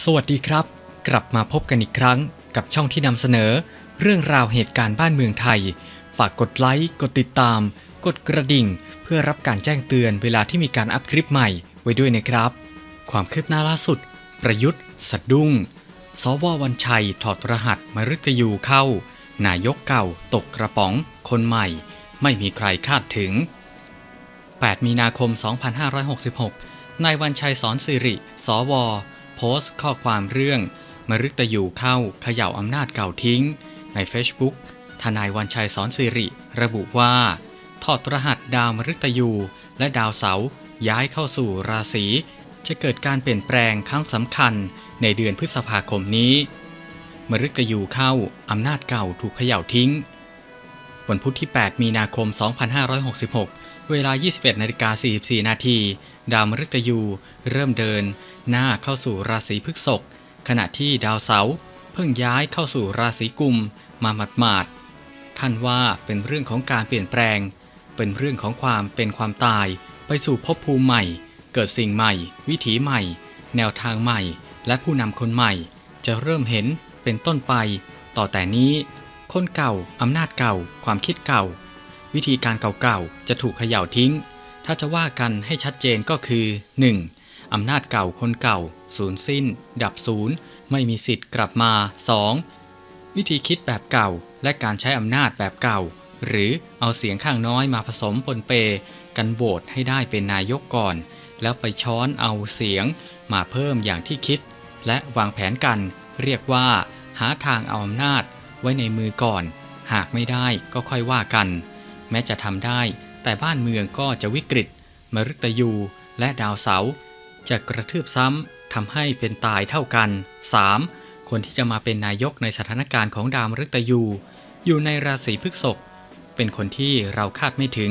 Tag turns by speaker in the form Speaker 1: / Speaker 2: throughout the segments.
Speaker 1: สวัสดีครับ กลับมาพบกันอีกครั้งกับช่องที่นำเสนอ เรื่องราวเหตุการณ์บ้านเมืองไทย ฝากกดไลค์ กดติดตาม กดกระดิ่ง เพื่อรับการแจ้งเตือนเวลาที่มีการอัพคลิปใหม่ไว้ด้วยนะครับ ความคืบหน้าล่าสุด ประยุทธ์ สะดุ้ง สววันชัย ถอดรหัสมฤตยูเข้า นายกเก่า ตกกระป๋อง คนใหม่ ไม่มีใครคาดถึง 8 มีนาคม 2566นายวันชัยสอนสิริ สว พสต์ข้อความเรื่องมฤตยูเข้าเขย่าอำนาจเก่าทิ้ง ใน Facebook ทนายวันชัยสอนสิริ ระบุว่า ถอดรหัสดาวมฤตยูและดาวเสาย้ายเข้าสู่ราศีจะเกิดการเปลี่ยนแปลงครั้งสำคัญในเดือนพฤษภาคมนี้ มฤตยูเข้าอำนาจเก่าถูกเขย่าทิ้ง วันพุธที่ 8 มีนาคม 2566 เวลา 21นาฬิกา44 นาทีดาวมฤตยูเริ่มเดิน หน้าเข้าสู่ราศีพฤษภขณะที่ดาวเสาร์เพิ่งย้ายเข้าสู่ราศีกุมมาหมาดๆท่านว่าเป็นเรื่องของการเปลี่ยนแปลง เป็นเรื่องของความเป็นความตาย ไปสู่ภพภูมิใหม่ เกิดสิ่งใหม่ วิถีใหม่ แนวทางใหม่ และผู้นำคนใหม่ จะเริ่มเห็นเป็นต้นไป ต่อแต่นี้ คนเก่าอำนาจเก่า ความคิดเก่า วิธีการเก่าๆ จะถูกเขย่าทิ้ง ถ้าจะว่ากันให้ชัดเจนก็คือ 1. อำนาจเก่าคนเก่าสูญสิ้น ดับศูนย์ไม่มีสิทธิ์กลับมา 2. วิธีคิดแบบเก่าและการใช้อำนาจแบบเก่า หรือเอาเสียงข้างน้อยมาผสมปนเป กันโหวตให้ได้เป็นนายกก่อน แล้วไปช้อนเอาเสียง มาเพิ่มอย่างที่คิด และวางแผนกัน เรียกว่า หาทางเอาอำนาจไว้ในมือก่อน หากไม่ได้ก็ค่อยว่ากัน แม้จะทำได้ แต่บ้านเมืองก็จะวิกฤต มฤตยูและดาวเสาร์จะกระทืบซ้ำทำให้เป็นตายเท่ากัน 3. คนที่จะมาเป็นนายกในสถานการณ์ของดาวมฤตยู อยู่ในราศีพฤษภเป็นคนที่เราคาดไม่ถึง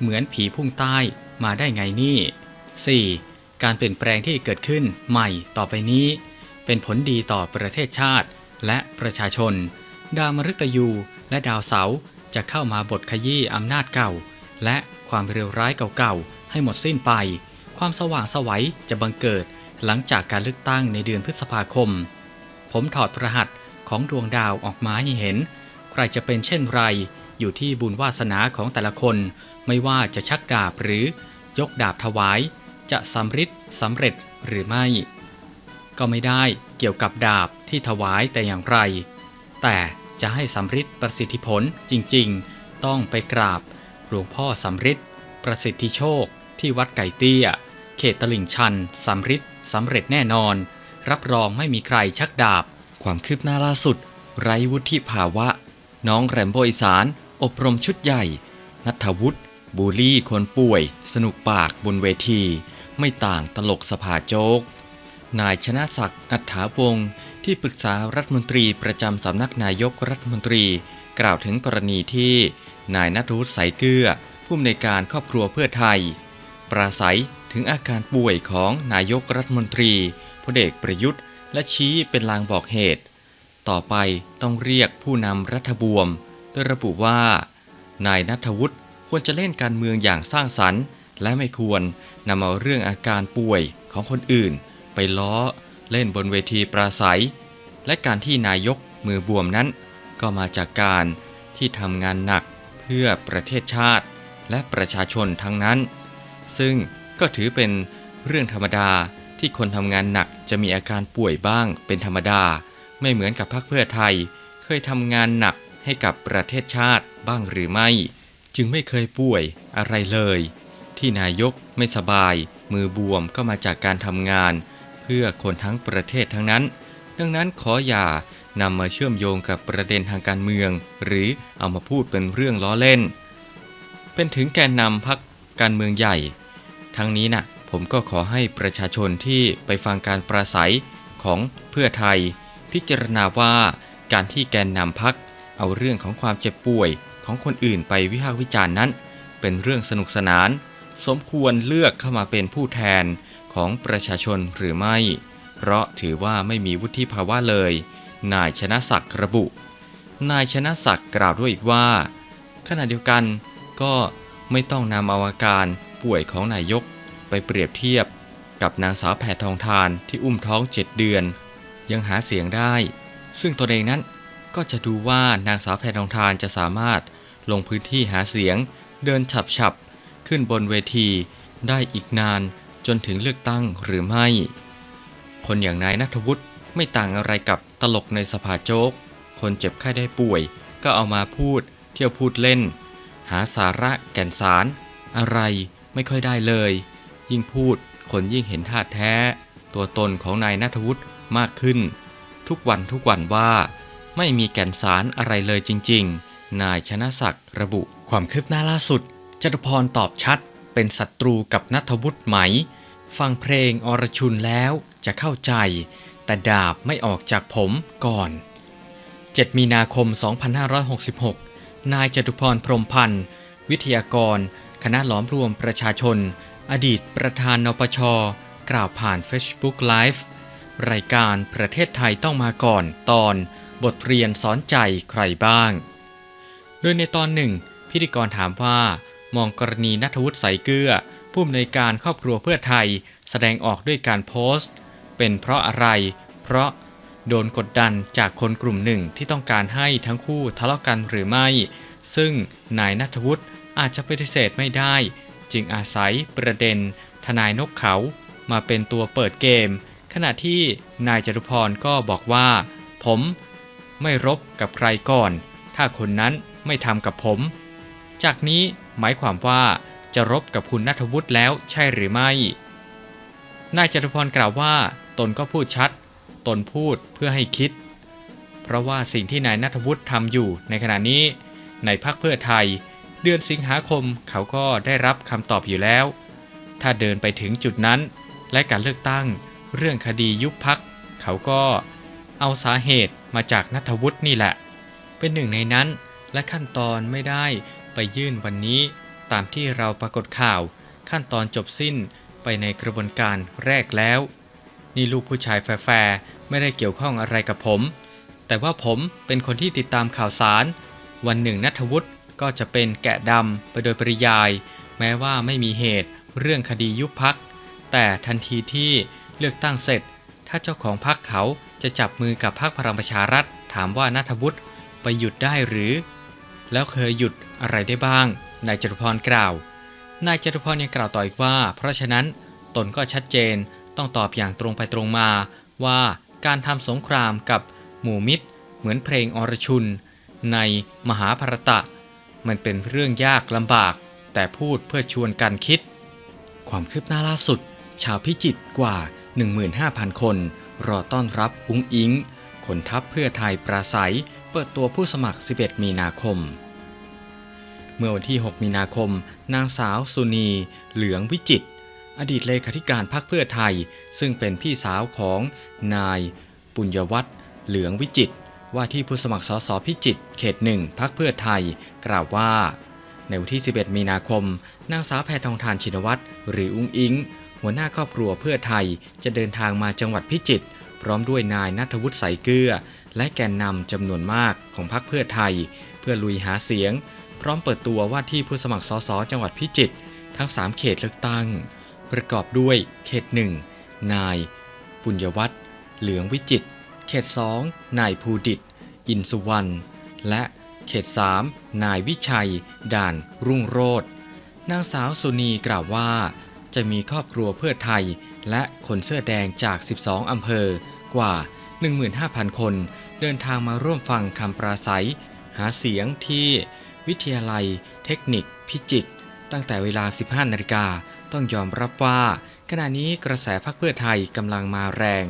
Speaker 1: เหมือนผีพุ่งใต้มาได้ไงนี่ 4. การเปลี่ยนแปลงที่เกิดขึ้นใหม่ต่อไปนี้ เป็นผลดีต่อประเทศชาติและประชาชน ดาวมฤตยูและดาวเสาร์ จะเข้ามาบทขยี้อำนาจเก่า และความเร็วร้ายเก่าๆ ให้หมดสิ้นไป ความสว่างสวัยจะบังเกิดหลังจากการเลือกตั้งในเดือนพฤษภาคม ผมถอดรหัสของดวงดาวออกมาให้เห็น ใครจะเป็นเช่นไร อยู่ที่บุญวาสนาของแต่ละคน ไม่ว่าจะชักดาบหรือยกดาบถวาย จะสำฤทธิ์สำเร็จหรือไม่ ก็ไม่ได้เกี่ยวกับดาบที่ถวายแต่อย่างไร แต่ จะให้สำฤทธิ์ประสิทธิผลจริงๆ ต้องไปกราบ หลวงพ่อสำฤทธิ์ประสิทธิโชค ที่วัดไก่เตี้ย เขตตลิ่งชันสำฤทธิ์สำเร็จแน่นอน รับรองไม่มีใครชักดาบ ความคืบหน้าล่าสุด ไร้วุฒิภาวะ น้องแรมโบอีสาน อบรมชุดใหญ่ นัทวุฒิบูลลี่คนป่วย สนุกปากบนเวที ไม่ต่างตลกสภาโจ๊ก นายชนะศักดิ์อัฏฐาวงศ์ที่ปรึกษารัฐมนตรีประจำสำนักนายกรัฐมนตรี กล่าวถึงกรณีที่ นายนัทวุฒิสายเกลือผู้อำนวยการครอบครัวเพื่อไทย ปราศัยถึงอาการป่วยของนายกรัฐมนตรีพลเอกประยุทธ์ และชี้เป็นลางบอกเหตุ ต่อไปต้องเรียกผู้นำรัฐบวม โดยระบุว่า นายนัทวุฒิควรจะเล่นการเมืองอย่างสร้างสรรค์ และไม่ควรนำเอาเรื่องอาการป่วยของคนอื่น ไปล้อ เล่นบนเวทีปราศัย และการที่นายกมือบวมนั้น ก็มาจากการที่ทำงานหนักเพื่อประเทศชาติ และประชาชนทั้งนั้น ซึ่งก็ถือเป็นเรื่องธรรมดาที่คนทำงานหนักจะมีอาการป่วยบ้างเป็นธรรมดา ไม่เหมือนกับพรรคเพื่อไทย เคยทำงานหนักให้กับประเทศชาติบ้างหรือไม่ จึงไม่เคยป่วยอะไรเลย ที่นายกไม่สบาย มือบวมก็มาจากการทำงาน พื่อคนทั้งประเทศทั้งนั้น ดังนั้นขออย่านำมาเชื่อมโยงกับประเด็นทางการเมือง หรือเอามาพูดเป็นเรื่องล้อเล่น เป็นถึงแกนนำพักการเมืองใหญ่ ทั้งนี้นะ่ะผมก็ขอให้ประชาชนที่ไปฟังการปราศัยของเพื่อไทย พิจารณาว่าการที่แกนนำพักเอาเรื่องของความเจ็บป่วยของคนอื่นไปวิพากษ์วิจารณ์นั้น เป็นเรื่องสนุกสนาน สมควรเลือกเข้ามาเป็นผู้แทน ของประชาชนหรือไม่ เพราะถือว่าไม่มีวุฒิภาวะเลย นายชนะศักดิ์ระบุ นายชนะศักดิ์กล่าวด้วยอีกว่า ขณะเดียวกันก็ไม่ต้องนำเอาอาการป่วยของนายกไปเปรียบเทียบกับนางสาวแพทองทานที่อุ้มท้องเจ็ดเดือน ยังหาเสียงได้ ซึ่งตนเองนั้นก็จะดูว่านางสาวแพทองทานจะสามารถลงพื้นที่หาเสียง เดินฉับฉับๆขึ้นบนเวทีได้อีกนาน จนถึงเลือกตั้งหรือไม่ คนอย่างนายนัทวุฒิไม่ต่างอะไรกับตลกในสภาโจ๊ก คนเจ็บไข้ได้ป่วย ก็เอามาพูด เที่ยวพูดเล่น หาสาระแก่นสาร อะไรไม่ค่อยได้เลย ยิ่งพูดคนยิ่งเห็นท่าแท้ ตัวตนของนายนัทวุฒิมากขึ้น ทุกวันทุกวันว่า ไม่มีแก่นสารอะไรเลยจริง ๆ นายชนะศักดิ์ระบุ ความคืบหน้าล่าสุดจตุพรตอบชัด เป็นศัตรูกับนัทวุฒิไหม ฟังเพลงอรชุนแล้วจะเข้าใจ แต่ดาบไม่ออกจากผมก่อน 7 มีนาคม 2566 นายจตุพรพรมพันธ์ วิทยากร คณะหลอมรวมประชาชน อดีตประธานนปช กล่าวผ่าน Facebook Live รายการประเทศไทยต้องมาก่อนตอนบทเรียนสอนใจใครบ้าง โดยในตอนหนึ่ง พิธีกรถามว่ามองกรณีนัทวุฒิใสเกลือ ผู้อำนวยการครอบครัวเพื่อไทย แสดงออกด้วยการโพสต์ เป็นเพราะอะไร เพราะโดนกดดันจากคนกลุ่มหนึ่งที่ต้องการให้ทั้งคู่ทะเลาะกันหรือไม่ ซึ่งนายนัทวุฒิอาจจะปฏิเสธไม่ได้ จึงอาศัยประเด็น ทนายนกเขามาเป็นตัวเปิดเกม ขณะที่นายจตุพรก็บอกว่า ผมไม่รบกับใครก่อน ถ้าคนนั้นไม่ทำกับผม จากนี้หมายความว่า จะรบกับคุณนัทวุฒิแล้วใช่หรือไม่ นายจตุพรกล่าวว่า ตนก็พูดชัด ตนพูดเพื่อให้คิด เพราะว่าสิ่งที่นายนัทวุฒิทำอยู่ในขณะนี้ ในพักเพื่อไทย เดือนสิงหาคมเขาก็ได้รับคำตอบอยู่แล้ว ถ้าเดินไปถึงจุดนั้น และการเลือกตั้ง เรื่องคดียุบพัก เขาก็เอาสาเหตุมาจากนัทวุฒินี่แหละ เป็นหนึ่งในนั้นและขั้นตอนไม่ได้ไปยื่นวันนี้ ตามที่เราปรากฏข่าวขั้นตอนจบสิ้นไปในกระบวนการแรกแล้ว นี่ลูกผู้ชายแฟร์ไม่ได้เกี่ยวข้องอะไรกับผม แต่ว่าผมเป็นคนที่ติดตามข่าวสาร วันหนึ่งนัทวุฒิก็จะเป็นแกะดำไปโดยปริยาย แม้ว่าไม่มีเหตุเรื่องคดียุบพัก แต่ทันทีที่เลือกตั้งเสร็จ ถ้าเจ้าของพักเขาจะจับมือกับพักพลังประชารัฐ ถามว่านัทวุฒิไปหยุดได้หรือ แล้วเคยหยุดอะไรได้บ้าง นายจตุพรกล่าว นายจตุพรยังกล่าวต่ออีกว่า เพราะฉะนั้นตนก็ชัดเจนต้องตอบอย่างตรงไปตรงมาว่าการทำสงครามกับหมู่มิตร เหมือนเพลงอรชุน ในมหาภารตะ มันเป็นเรื่องยากลำบาก แต่พูดเพื่อชวนกันคิด ความคืบหน้าล่าสุด ชาวพิจิตรกว่า 15,000 คน รอต้อนรับอุ้งอิงคนทัพเพื่อไทยปราศัย เปิดตัวผู้สมัคร 11 มีนาคม เมื่อวันที่ 6 มีนาคม นางสาวสุนี เหลืองวิจิต อดีตเลขาธิการพรรคเพื่อไทย ซึ่งเป็นพี่สาวของนาย ปุญญวัฒน์เหลืองวิจิต ว่าที่ผู้สมัครสสพิจิต เขตหนึ่งพรรคเพื่อไทย กล่าวว่า ในวันที่ 11 มีนาคม นางสาวแพทองทานชินวัตรหรืออุ้งอิง หัวหน้าครอบครัวเพื่อไทยจะเดินทางมาจังหวัดพิจิตรพร้อมด้วยนายนัทวุฒิสายเกลือ และแกนนำจำนวนมากของพรรคเพื่อไทย เพื่อลุยหาเสียง พร้อมเปิดตัวว่าที่ผู้สมัครสสจังหวัดพิจิตรทั้ง 3 เขตเลือกตั้ง ประกอบด้วยเขต 1 นาย ปุญญวัฒน์เหลืองวิจิต เขต 2 นายภูดิต อินสุวรรณ และเขต 3 นายวิชัย ด่าน รุ่งโรจน์นางสาวสุนีกล่าวว่า จะมีครอบครัวเพื่อไทย และคนเสื้อแดงจาก 12 อำเภอกว่า 15,000 คน เดินทางมาร่วมฟังคำปราศัย หาเสียงที่ วิทยาลัย เทคนิค พิจิตรตั้งแต่เวลา 15 นาฬิกาต้องยอมรับว่า ขณะนี้กระแสพรรคเพื่อไทยกำลังมาแรง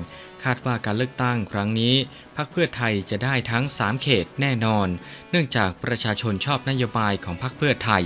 Speaker 1: คาดว่าการเลือกตั้งครั้งนี้พรรคเพื่อไทยจะได้ทั้ง 3 เขตแน่นอน เนื่องจากประชาชนชอบนโยบายของพรรคเพื่อไทย